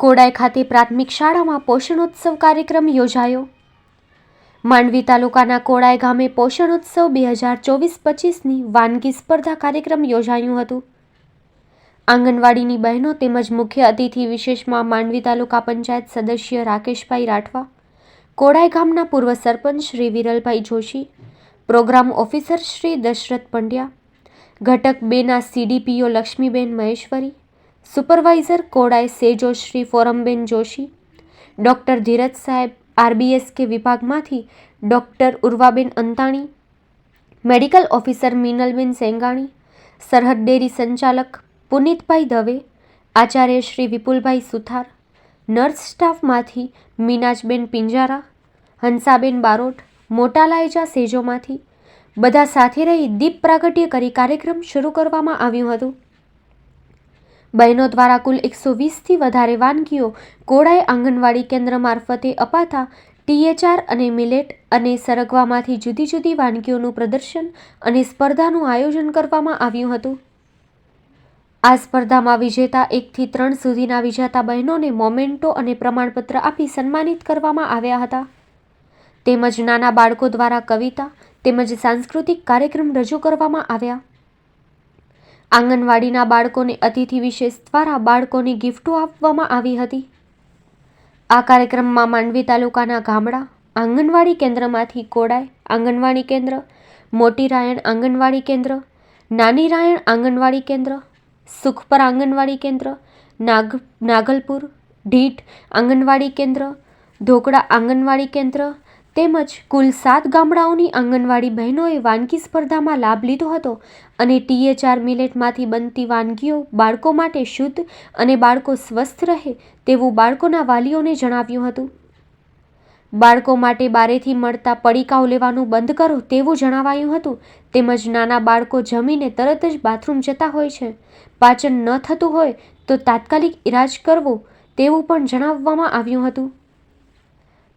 કોડાઈ ખાતે પ્રાથમિક શાળામાં પોષણોત્સવ કાર્યક્રમ યોજાયો. માંડવી તાલુકાના કોડાઈ ગામે પોષણોત્સવ બે હજાર ચોવીસ પચીસની વાનગી સ્પર્ધા કાર્યક્રમ યોજાયું હતું. આંગણવાડીની બહેનો તેમજ મુખ્ય અતિથિ વિશેષમાં માંડવી તાલુકા પંચાયત સદસ્ય રાકેશભાઈ રાઠવા, કોડાઈ ગામના પૂર્વ સરપંચ શ્રી વિરલભાઈ જોશી, પ્રોગ્રામ ઓફિસર શ્રી દશરથ પંડ્યા, ઘટક બેના સીડીપીઓ લક્ષ્મીબેન મહેશ્વરી સુપરવાઇઝર કોડાઈ સેજો શ્રી ફોરમબેન જોશી, ડૉક્ટર ધીરજ સાહેબ, આરબીએસકે વિભાગમાંથી doctor Urvaben Antani, medical officer Minalben Sengani, Sarhad dairy સંચાલક પુનિતભાઈ દવે, આચાર્ય શ્રી વિપુલભાઈ સુથાર, નર્સ સ્ટાફમાંથી મીનાજબેન પિંજારા, હંસાબેન બારોટ, મોટા લાયજા સેજોમાંથી, બધા સાથે રહી દીપ પ્રાગટ્ય કરી કાર્યક્રમ શરૂ કરવામાં આવ્યું હતું. બહેનો દ્વારા કુલ એકસો વીસથી વધારે વાનગીઓ કોડાઈ આંગણવાડી કેન્દ્ર મારફતે અપાતા ટીએચઆર અને મિલેટ અને સરગવામાંથી જુદી જુદી વાનગીઓનું પ્રદર્શન અને સ્પર્ધાનું આયોજન કરવામાં આવ્યું હતું. આ સ્પર્ધામાં વિજેતા એકથી ત્રણ સુધીના વિજેતા બહેનોને મોમેન્ટો અને પ્રમાણપત્ર આપી સન્માનિત કરવામાં આવ્યા હતા. તેમજ નાના બાળકો દ્વારા કવિતા તેમજ સાંસ્કૃતિક કાર્યક્રમ રજૂ કરવામાં આવ્યા. આંગણવાડીના બાળકોને અતિથિ વિશેષ દ્વારા બાળકોને ગિફ્ટો આપવામાં આવી હતી. આ કાર્યક્રમમાં માંડવી તાલુકાના ગામડા, આંગણવાડી કેન્દ્રમાંથી કોડાઈ આંગણવાડી કેન્દ્ર, મોટી રાયણ આંગણવાડી કેન્દ્ર, નાની રાયણ આંગણવાડી કેન્દ્ર, સુખપર આંગણવાડી કેન્દ્ર, નાગ, નાગલપુર ઢીટ આંગણવાડી કેન્દ્ર, ઢોકળા આંગણવાડી કેન્દ્ર તેમજ કુલ સાત ગામડાઓની આંગણવાડી બહેનોએ વાનગી સ્પર્ધામાં લાભ લીધો હતો અને ટીએચઆર મિલેટમાંથી બનતી વાનગીઓ બાળકો માટે શુદ્ધ અને બાળકો સ્વસ્થ રહે તેવું બાળકોના વાલીઓને જણાવ્યું હતું. બાળકો માટે બારેથી મળતા પડીકાઓ લેવાનું બંધ કરો તેવું જણાવાયું હતું. તેમજ નાના બાળકો જમીને તરત જ બાથરૂમ જતા હોય છે. પાચન ન થતું હોય તો તાત્કાલિક ઇલાજ કરવો તેવું પણ જણાવવામાં આવ્યું હતું.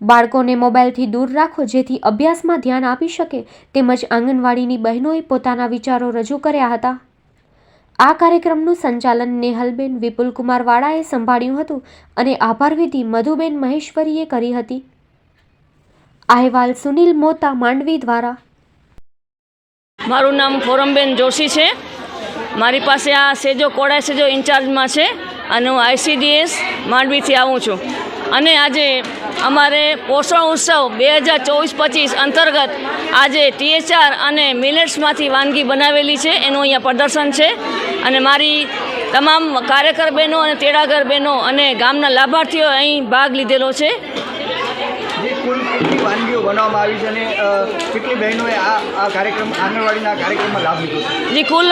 બાળકોને મોબાઈલથી દૂર રાખો, જેથી અભ્યાસમાં ધ્યાન આપી શકે. તેમજ આંગણવાડીની બહેનોએ પોતાના વિચારો રજૂ કર્યા હતા. આ કાર્યક્રમનું સંચાલન નેહલબેન વિપુલકુમાર વાળાએ સંભાળ્યું હતું અને આભાર વિધિ મધુબેન મહેશ્વરીએ કરી હતી. અહેવાલ સુનિલ મોતા, માંડવી દ્વારા. મારું નામ ફોરમબેન જોશી છે. મારી પાસે આ સેજો કોડા સેજો ઇન્ચાર્જમાં છે અને હું આઈસીડીએસ માંડવીથી આવું છું. અને આજે અમારે પોષણ ઉત્સવ બે હજાર ચોવીસ પચીસ અંતર્ગત આજે ટીએચઆર અને મિલેટ્સમાંથી વાનગી બનાવેલી છે એનું અહીંયા પ્રદર્શન છે. અને મારી તમામ કાર્યકર બહેનો અને તેડાગર બહેનો અને ગામના લાભાર્થીઓ અહીં ભાગ લીધેલો છે. જે કુલ વાનગીઓ બનાવવામાં આવી છે અને કેટલી બહેનોએ આ આ કાર્યક્રમ આંગણવાડીના કાર્યક્રમમાં લાભ લીધો છે? જે કુલ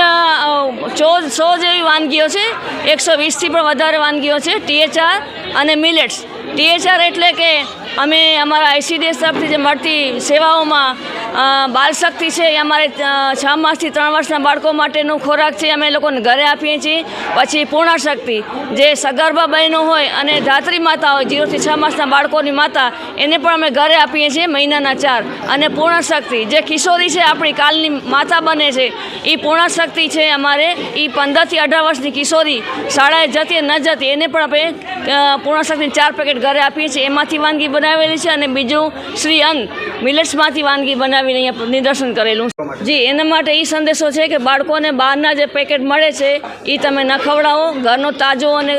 સો જેવી વાનગીઓ છે એકસો વીસથી પણ વધારે વાનગીઓ છે ટીએચઆર અને મિલેટ્સ. ટીએચઆર એટલે કે અમે અમારા આઈસીડીએસ તરફથી જે મળતી સેવાઓમાં અ, શક્તિ છે એ અમારે છ માસથી ત્રણ વર્ષના બાળકો માટેનું ખોરાક છે અમે લોકોને ઘરે આપીએ છીએ. પછી પૂર્ણ શક્તિ જે સગર્ભા બહેનો હોય અને ધાત્રી માતા હોય જીરોથી છ માસના બાળકોની માતા એને પણ અમે ઘરે આપીએ છીએ મહિનાના ચાર. અને પૂર્ણ શક્તિ જે કિશોરી છે આપણી કાલની માતા બને છે એ પૂર્ણ શક્તિ છે અમારે. એ પંદરથી અઢાર વર્ષની કિશોરી શાળાએ જતી ન જતી એને પણ આપણે પૂર્ણશક્તિ ચાર પેકેટ ઘરે આપીએ છીએ, એમાંથી વાનગી બનાવેલી છે અને બીજું શ્રી અન્ન મિલેટ્સમાંથી વાનગી બનાવીને અહીંયા નિદર્શન કરેલું જી, એના માટે એ સંદેશો છે કે બાળકોને બહારના જે પેકેટ મળે છે એ તમે ન ખવડાવો. ઘરનો તાજો અને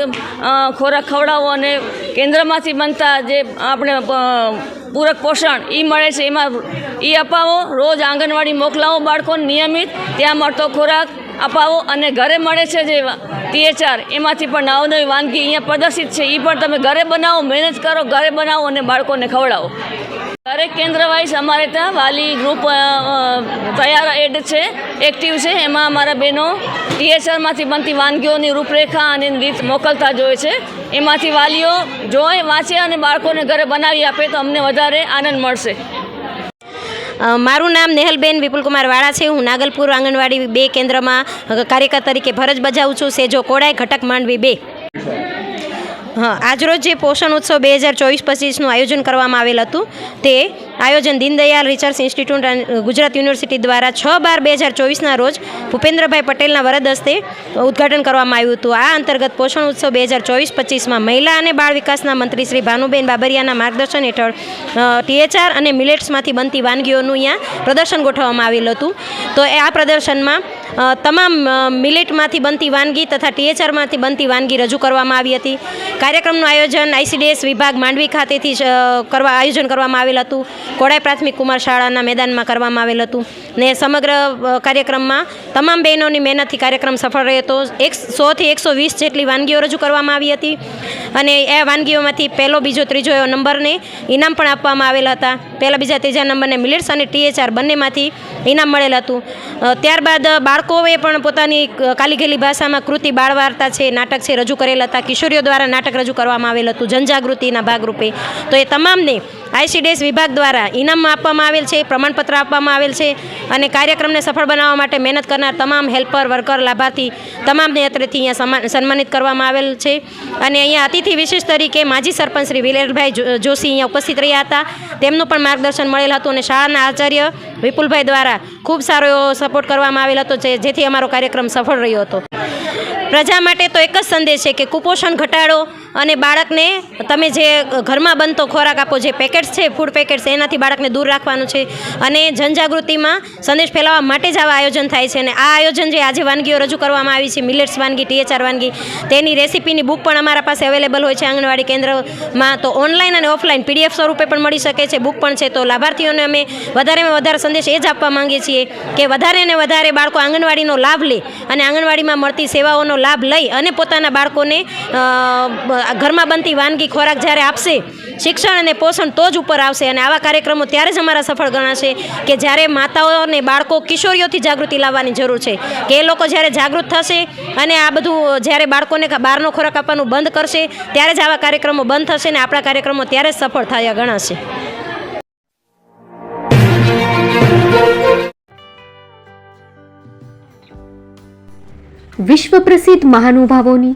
ખોરાક ખવડાવો અને કેન્દ્રમાંથી બનતા જે આપણે પૂરક પોષણ એ મળે છે, એમાં એ અપાવો. રોજ આંગણવાડી મોકલાવો બાળકોને નિયમિત. ત્યાં મળતો ખોરાક અપાવો અને ઘરે મળે છે જે ટીએચઆર, એમાંથી પણ નવી નવી વાનગી અહીંયા પ્રદર્શિત છે. એ પણ તમે ઘરે બનાવો, મહેનત કરો, ઘરે બનાવો અને બાળકોને ખવડાવો. દરેક કેન્દ્ર વાઇઝ અમારે ત્યાં વાલી ગ્રુપ તૈયાર એડ છે એક્ટિવ છે. એમાં અમારા બહેનો ટીએચઆરમાંથી બનતી વાનગીઓની રૂપરેખા અને રીત મોકલતા જોઈએ છે. એમાંથી વાલીઓ જોઈ વાંચે અને બાળકોને ઘરે બનાવી આપે તો અમને વધારે આનંદ મળશે. મારું નામ નેહલબેન વિપુલકુમાર વાળા છે. હું નાગલપુર આંગણવાડી બે કેન્દ્રમાં કાર્યકર તરીકે ફરજ બજાવું છું. સેજો કોડાઈ ઘટક માંડવી બે. હા, આજરોજ જે પોષણ ઉત્સવ બે હજાર ચોવીસ પચીસનું આયોજન કરવામાં આવેલ હતું, તે આયોજન Deendayal research institute Gujarat university દ્વારા છ બાર બે હજાર ચોવીસના રોજ ભૂપેન્દ્રભાઈ પટેલના વરદ હસ્તે ઉદ્ઘાટન કરવામાં આવ્યું હતું. આ અંતર્ગત પોષણ ઉત્સવ બે હજાર ચોવીસ પચીસમાં મહિલા અને બાળ વિકાસના મંત્રી શ્રી ભાનુબેન બાબરિયાના માર્ગદર્શન હેઠળ ટીએચઆર અને મિલેટ્સમાંથી બનતી વાનગીઓનું અહીંયા પ્રદર્શન ગોઠવવામાં આવેલું હતું. તો આ પ્રદર્શનમાં તમામ મિલેટમાંથી બનતી વાનગી તથા ટીએચઆરમાંથી બનતી વાનગી રજૂ કરવામાં આવી હતી. કાર્યક્રમનું આયોજન આઈસીડીએસ વિભાગ માંડવી ખાતેથી કરવા, આયોજન કરવામાં આવેલ હતું. કોડાઈ પ્રાથમિક કુમાર શાળાના મેદાનમાં કરવામાં આવેલ હતું. ને સમગ્ર કાર્યક્રમમાં તમામ બહેનોની મહેનતથી કાર્યક્રમ સફળ રહ્યો હતો. એક સોથી એકસો વીસ જેટલી વાનગીઓ રજૂ કરવામાં આવી હતી. અને એ વાનગીઓમાંથી પહેલો, બીજો, ત્રીજો એવો નંબરને ઇનામ પણ આપવામાં આવેલા હતા. પહેલા, બીજા, ત્રીજા નંબરને મિલેટ્સ અને ટીએચઆર બંનેમાંથી ઇનામ મળેલ હતું. ત્યારબાદ બાળકોએ પણ પોતાની કાલીઘેલી ભાષામાં કૃતિ બાળ વાર્તા છે, નાટક છે રજૂ કરેલ હતા. કિશોરીઓ દ્વારા નાટક રજૂ કરવામાં આવેલ હતું, જનજાગૃતિના ભાગરૂપે. તો એ તમામને આઈસીડીએસ વિભાગ દ્વારા ઇનામ આપવામાં આવેલ છે, પ્રમાણપત્ર આપવામાં આવેલ છે અને કાર્યક્રમને સફળ બનાવવા માટે મહેનત કરનાર તમામ હેલ્પર, વર્કર, લાભાર્થી તમામને અત્રેથી અહીંયા સન્માન- સન્માનિત કરવામાં આવેલ છે. અને અહીંયા અતિથિ વિશેષ તરીકે માજી સરપંચ શ્રી વિલેરભાઈ જોશી અહીંયા ઉપસ્થિત રહ્યા હતા. તેમનું પણ માર્ગદર્શન મળેલ હતું અને શાળાના આચાર્ય વિપુલભાઈ દ્વારા ખૂબ સારો એવો સપોર્ટ કરવામાં આવેલ હતો જેથી અમારો કાર્યક્રમ સફળ રહ્યો હતો. પ્રજા માટે તો એક જ સંદેશ છે કે કુપોષણ ઘટાડો અને બાળકને તમે જે ઘરમાં બનતો ખોરાક આપો, જે પેકેટ્સ છે ફૂડ પેકેટ્સ એનાથી બાળકને દૂર રાખવાનું છે. અને જનજાગૃતિમાં સંદેશ ફેલાવવા માટે જ આવા આયોજન થાય છે. અને આ આયોજન જે આજે વાનગીઓ રજૂ કરવામાં આવી છે મિલેટ્સ વાનગી ટીએચઆર વાનગી, તેની રેસીપીની બુક પણ અમારા પાસે અવેલેબલ હોય છે આંગણવાડી કેન્દ્રમાં. તો ઓનલાઈન અને ઓફલાઈન પીડીએફ સ્વરૂપે પણ મળી શકે છે. બુક પણ છે. તો લાભાર્થીઓને અમે વધારેમાં વધારે સંદેશ એ જ આપવા માંગીએ છીએ કે વધારે ને વધારે બાળકો આંગણવાડીનો લાભ લે અને આંગણવાડીમાં મળતી સેવાઓનો લાભ લઈ અને પોતાના બાળકોને ઘરમાં બનતી વાનગી ખોરાક જ્યારે આપશે, શિક્ષણ અને પોષણ તો જ ઉપર આવશે અને આવા કાર્યક્રમો ત્યારે જ અમારા સફળ ગણાશે કે જ્યારે માતાઓ અને બાળકો કિશોરીઓથી જાગૃતિ લાવવાની જરૂર છે. કે એ લોકો જ્યારે જાગૃત થશે અને આ બધું જ્યારે બાળકોને બહારનો ખોરાક આપવાનું બંધ કરશે, ત્યારે જ આવા કાર્યક્રમો બંધ થશે અને આપણા કાર્યક્રમો ત્યારે જ સફળ થયા ગણાશે. વિશ્વ પ્રસિદ્ધ મહાનુભાવોની